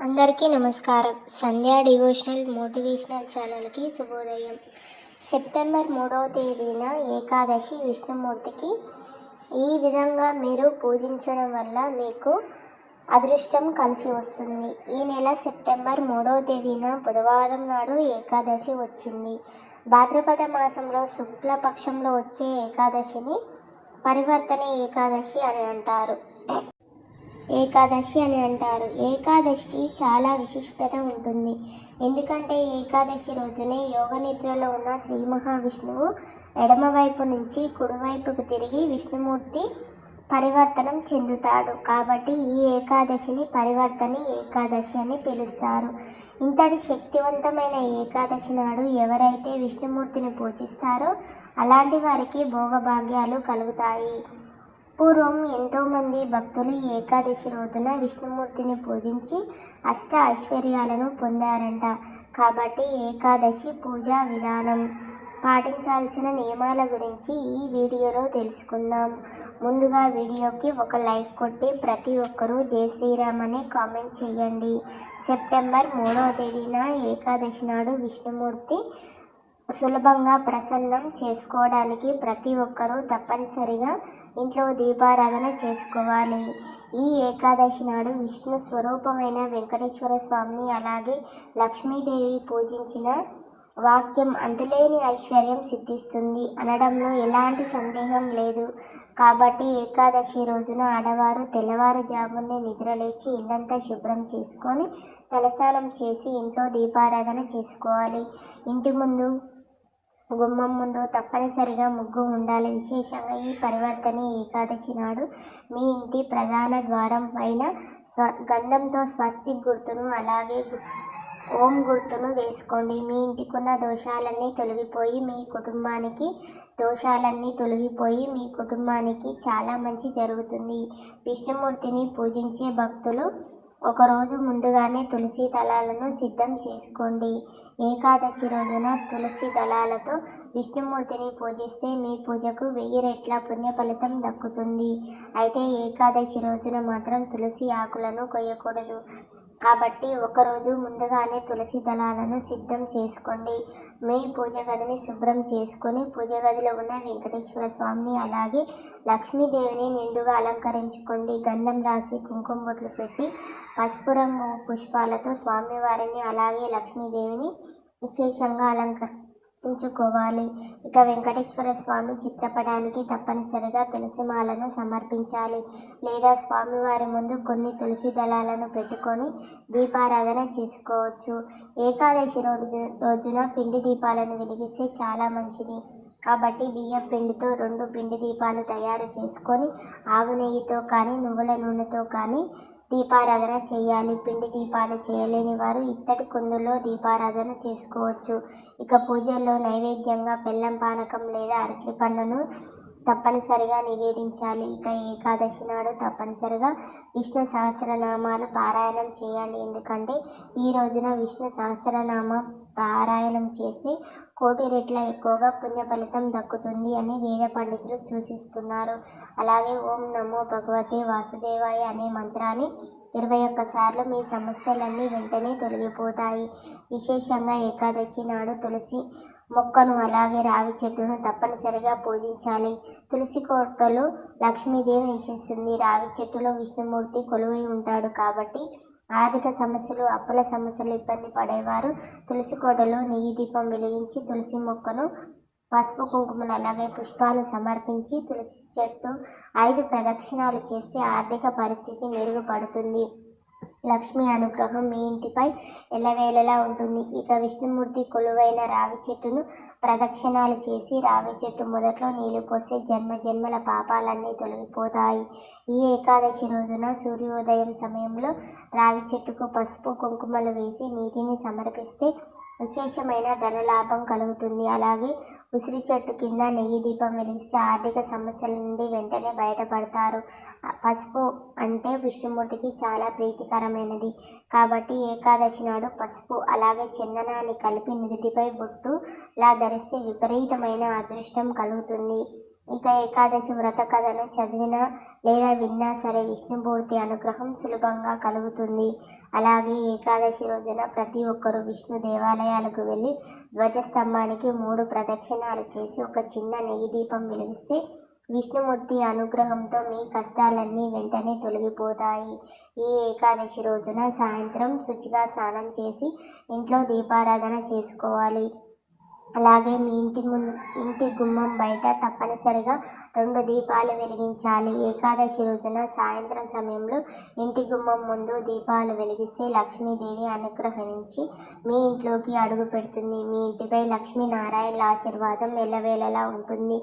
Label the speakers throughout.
Speaker 1: అందరికీ నమస్కారం. సంధ్యా devotional motivational ఛానల్కి శుభోదయం. సెప్టెంబర్ మూడవ తేదీన ఏకాదశి విష్ణుమూర్తికి ఈ విధంగా మీరు పూజించడం వల్ల మీకు అదృష్టం కలిసి వస్తుంది. ఈ నెల సెప్టెంబర్ మూడవ తేదీన బుధవారం నాడు ఏకాదశి వచ్చింది. భాద్రపద మాసంలో శుక్లపక్షంలో వచ్చే ఏకాదశిని పరివర్తన ఏకాదశి అని అంటారు. ఏకాదశి అని అంటారు. ఏకాదశికి చాలా విశిష్టత ఉంటుంది. ఎందుకంటే ఏకాదశి రోజునే యోగ నిద్రలో ఉన్న శ్రీ మహావిష్ణువు ఎడమవైపు నుంచి కుడివైపుకు తిరిగి విష్ణుమూర్తి పరివర్తనం చెందుతాడు. కాబట్టి ఈ ఏకాదశిని పరివర్తని ఏకాదశి అని పిలుస్తారు. ఇంతటి శక్తివంతమైన ఏకాదశి నాడు ఎవరైతే విష్ణుమూర్తిని పూజిస్తారో అలాంటి వారికి భోగభాగ్యాలు కలుగుతాయి. పూర్వం ఎంతోమంది భక్తులు ఏకాదశి రోజున విష్ణుమూర్తిని పూజించి అష్ట ఐశ్వర్యాలను పొందారంట. కాబట్టి ఏకాదశి పూజా విధానం. పాటించాల్సిన నియమాల గురించి ఈ వీడియోలో తెలుసుకుందాం. ముందుగా వీడియోకి ఒక లైక్ కొట్టి ప్రతి ఒక్కరూ జై శ్రీరామ్ అనే కామెంట్ చేయండి. సెప్టెంబర్ మూడవ తేదీన ఏకాదశి నాడు విష్ణుమూర్తి సులభంగా ప్రసన్నం చేసుకోవడానికి ప్రతి ఒక్కరూ తప్పనిసరిగా ఇంట్లో దీపారాధన చేసుకోవాలి. ఈ ఏకాదశి నాడు విష్ణు స్వరూపమైన వెంకటేశ్వర స్వామిని అలాగే లక్ష్మీదేవి పూజించిన వాక్యం అంతులేని ఐశ్వర్యం సిద్ధిస్తుంది. అనడంలో ఎలాంటి సందేహం లేదు. కాబట్టి ఏకాదశి రోజున ఆడవారు తెల్లవారుజామునే నిద్రలేచి ఇల్లంతా శుభ్రం చేసుకొని తలస్నానం చేసి ఇంట్లో దీపారాధన చేసుకోవాలి. ఇంటి ముందు గుమ్మం ముందు తప్పనిసరిగా ముగ్గు ఉండాలి. విశేషంగా ఈ పరివర్తన ఏకాదశి నాడు మీ ఇంటి ప్రధాన ద్వారం పైన స్వ గంధంతో స్వస్తిక్ గుర్తును అలాగే ఓం గుర్తును వేసుకోండి. మీ ఇంటికున్న దోషాలన్నీ తొలగిపోయి మీ కుటుంబానికి దోషాలన్నీ తొలగిపోయి మీ కుటుంబానికి చాలా మంచి జరుగుతుంది. విష్ణుమూర్తిని పూజించే భక్తులు ఒకరోజు ముందుగానే తులసి దళాలను సిద్ధం చేసుకోండి. ఏకాదశి రోజున తులసి దళాలతో విష్ణుమూర్తిని పూజిస్తే మీ పూజకు వెయ్యి రెట్ల పుణ్య ఫలితం దక్కుతుంది. అయితే ఏకాదశి రోజున మాత్రం తులసి ఆకులను కొయ్యకూడదు. కాబట్టి ఒకరోజు ముందుగానే తులసి దళాలను సిద్ధం చేసుకోండి. మీ పూజ గదిని శుభ్రం చేసుకొని పూజ గదిలో ఉన్న వెంకటేశ్వర స్వామిని అలాగే లక్ష్మీదేవిని నిండుగా అలంకరించుకోండి. గంధం రాసి కుంకుమ బొట్లు పెట్టి పసుపు రంగు పుష్పాలతో స్వామివారిని అలాగే లక్ష్మీదేవిని విశేషంగా ఉంచుకోవాలి ఇక వెంకటేశ్వర స్వామి చిత్రపటానికి తప్పనిసరిగా తులసిమాలను సమర్పించాలి. లేదా స్వామివారి ముందు కొన్ని తులసి దళాలను పెట్టుకొని దీపారాధన చేసుకోవచ్చు. ఏకాదశి రోజు రోజున పిండి దీపాలను వెలిగిస్తే చాలా మంచిది. కాబట్టి బియ్యం పిండితో రెండు పిండి దీపాలు తయారు చేసుకొని ఆవు నెయ్యితో కానీ నువ్వుల నూనెతో కానీ దీపారాధన చేయాలి పిండి దీపాలు చేయలేని వారు ఇత్తడి కుందులో దీపారాధన చేసుకోవచ్చు. ఇక పూజల్లో నైవేద్యంగా బెల్లం పానకం లేదా అరటి పండును తప్పనిసరిగా నివేదించాలి. ఇక ఏకాదశి నాడు తప్పనిసరిగా విష్ణు సహస్రనామాలు పారాయణం చేయండి. ఎందుకంటే ఈ రోజున విష్ణు సహస్రనామ పారాయణం చేస్తే కోటి రెట్ల ఎక్కువగా పుణ్య ఫలితం దక్కుతుంది అని వేద పండితులు సూచిస్తున్నారు. అలాగే ఓం నమో భగవతే వాసుదేవాయ అనే మంత్రాన్ని ఇరవై ఒక్కసార్లు మీ సమస్యలన్నీ వెంటనే తొలగిపోతాయి. విశేషంగా ఏకాదశి నాడు తులసి మొక్కను అలాగే రావి చెట్టును తప్పనిసరిగా పూజించాలి. తులసి కోటలో లక్ష్మీదేవి నిశిస్తుంది రావి చెట్టులో విష్ణుమూర్తి కొలువై ఉంటాడు కాబట్టి ఆర్థిక సమస్యలు అప్పుల సమస్యలు ఇబ్బంది పడేవారు. తులసి కోటలో నెయ్యి దీపం వెలిగించి తులసి మొక్కను పసుపు కుంకుమలు అలాగే పుష్పాలు సమర్పించి తులసి చెట్టు ఐదు ప్రదక్షిణాలు చేస్తే ఆర్థిక పరిస్థితి మెరుగుపడుతుంది. లక్ష్మి అనుగ్రహం మీ ఇంటిపై ఎల్లవేళలా ఉంటుంది. ఇక విష్ణుమూర్తి కొలువైన రావి చెట్టును ప్రదక్షిణాలు చేసి రావి చెట్టు మొదట్లో నీళ్ళు పోస్తే జన్మ జన్మల పాపాలన్నీ తొలగిపోతాయి. ఈ ఏకాదశి రోజున సూర్యోదయం సమయంలో రావి చెట్టుకు పసుపు కుంకుమలు వేసి నీటిని సమర్పిస్తే విశేషమైన ధనలాభం కలుగుతుంది. అలాగే ఉసిరి చెట్టు కింద నెయ్యి దీపం వెలిగిస్తే ఆర్థిక సమస్యల నుండి వెంటనే బయటపడతారు. పసుపు అంటే విష్ణుమూర్తికి చాలా ప్రీతికరం ప్రీతికరమైనది కాబట్టి ఏకాదశి నాడు పసుపు అలాగే చందనాన్ని కలిపి నుదుటిపై బొట్టులా ధరిస్తే విపరీతమైన అదృష్టం కలుగుతుంది. ఇక ఏకాదశి వ్రత కథను చదివినా లేదా విన్నా సరే విష్ణుమూర్తి అనుగ్రహం సులభంగా కలుగుతుంది. అలాగే ఏకాదశి రోజున ప్రతి ఒక్కరూ విష్ణు దేవాలయాలకు వెళ్ళి ధ్వజస్తంభానికి మూడు ప్రదక్షిణాలు చేసి ఒక చిన్న నెయ్యి దీపం వెలిగిస్తే విష్ణుమూర్తి అనుగ్రహంతో మీ కష్టాలన్నీ వెంటనే తొలగిపోతాయి. ఈ ఏకాదశి రోజున సాయంత్రం శుచిగా స్నానం చేసి ఇంట్లో దీపారాధన చేసుకోవాలి. అలాగే మీ ఇంటి ముందు ఇంటి గుమ్మం బయట తప్పనిసరిగా రెండు దీపాలు వెలిగించాలి. ఏకాదశి రోజున సాయంత్రం సమయంలో ఇంటి గుమ్మం ముందు దీపాలు వెలిగిస్తే లక్ష్మీదేవి అనుగ్రహించి మీ ఇంట్లోకి అడుగు పెడుతుంది. మీ ఇంటిపై లక్ష్మీనారాయణ ఆశీర్వాదం ఎల్లవేళలా ఉంటుంది.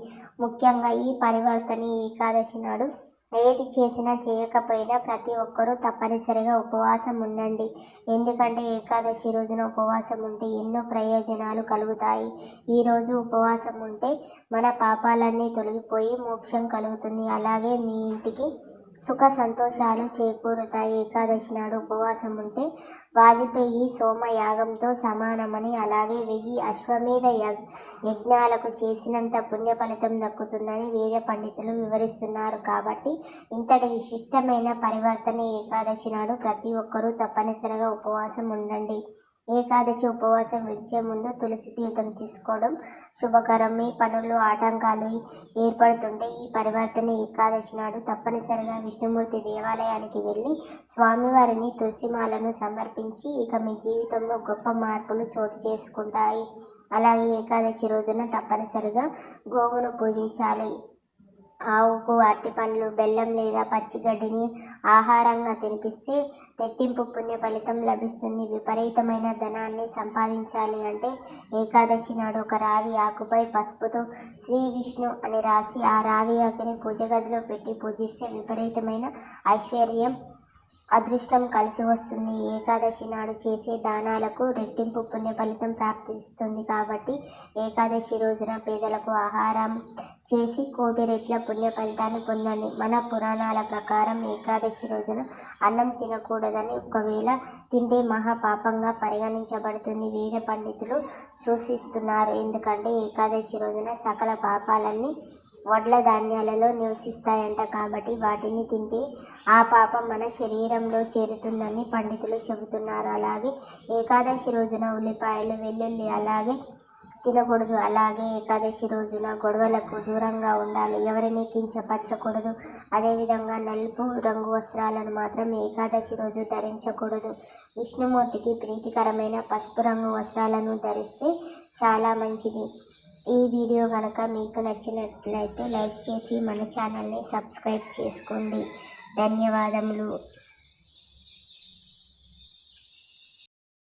Speaker 1: ముఖ్యంగా ఈ పరివర్తన ఏకాదశి నాడు ఏది చేసినా చేయకపోయినా ప్రతి ఒక్కరూ తప్పనిసరిగా ఉపవాసం ఉండండి. ఎందుకంటే ఏకాదశి రోజున ఉపవాసం ఉంటే ఎన్నో ప్రయోజనాలు కలుగుతాయి. ఈరోజు ఉపవాసం ఉంటే మన పాపాలన్నీ తొలగిపోయి మోక్షం కలుగుతుంది. అలాగే మీ ఇంటికి సుఖ సంతోషాలు చేకూరుతాయి. ఏకాదశి నాడు ఉపవాసం ఉంటే వాజపేయి సోమ యాగంతో సమానమని అలాగే వెయ్యి అశ్వమేధ యజ్ఞాలకు చేసినంత పుణ్య ఫలితం దక్కుతుందని వేద పండితులు వివరిస్తున్నారు. కాబట్టి ఇంతటి విశిష్టమైన పరివర్తన ఏకాదశి నాడు ప్రతి ఒక్కరూ తప్పనిసరిగా ఉపవాసం ఉండండి. ఏకాదశి ఉపవాసం విడిచే ముందు తులసి తీర్థం తీసుకోవడం శుభకరం. మీ పనులు ఆటంకాలు ఏర్పడుతుంటే ఈ పరివర్తన ఏకాదశి నాడు తప్పనిసరిగా విష్ణుమూర్తి దేవాలయానికి వెళ్ళి స్వామివారిని తులసిమాలను సమర్పించి ఇక మీ జీవితంలో గొప్ప మార్పులు చోటు చేసుకుంటాయి. అలాగే ఏకాదశి రోజున తప్పనిసరిగా గోవును పూజించాలి. ఆవుకు అరటిపండ్లు బెల్లం లేదా పచ్చిగడ్డిని ఆహారంగా తినిపిస్తే రెట్టింపు పుణ్య ఫలితం లభిస్తుంది. విపరీతమైన ధనాన్ని సంపాదించాలి అంటే ఏకాదశి నాడు ఒక రావి ఆకుపై పసుపుతో శ్రీ విష్ణు అని రాసి ఆ రావి ఆకుని పూజ గదిలో పెట్టి పూజిస్తే విపరీతమైన ఐశ్వర్యం అదృష్టం కలిసి వస్తుంది. ఏకాదశి నాడు చేసే దానాలకు రెట్టింపు పుణ్య ఫలితం ప్రాప్తిస్తుంది కాబట్టి ఏకాదశి రోజున పేదలకు ఆహారం చేసి కోటి రెట్ల పుణ్య ఫలితాన్ని పొందండి. మన పురాణాల ప్రకారం ఏకాదశి రోజున అన్నం తినకూడదని ఒకవేళ తింటే మహాపాపంగా పరిగణించబడుతుంది. వేద పండితులు సూచిస్తున్నారు ఎందుకంటే ఏకాదశి రోజున సకల పాపాలన్నీ వడ్ల ధాన్యాలలో నివసిస్తాయంట కాబట్టి వాటిని తింటే ఆ పాపం మన శరీరంలో చేరుతుందని పండితులు చెబుతున్నారు. అలాగే ఏకాదశి రోజున ఉల్లిపాయలు వెల్లుల్లి అలాగే తినకూడదు. అలాగే ఏకాదశి రోజున గొడవలకు దూరంగా ఉండాలి. ఎవరిని కించపరచకూడదు. అదేవిధంగా నలుపు రంగు వస్త్రాలను మాత్రం ఏకాదశి రోజు ధరించకూడదు. విష్ణుమూర్తికి ప్రీతికరమైన పసుపు రంగు వస్త్రాలను ధరిస్తే చాలా మంచిది. ఈ వీడియో కనుక మీకు నచ్చినట్లయితే లైక్ చేసి మన ఛానల్ని సబ్స్క్రైబ్ చేసుకోండి. ధన్యవాదములు.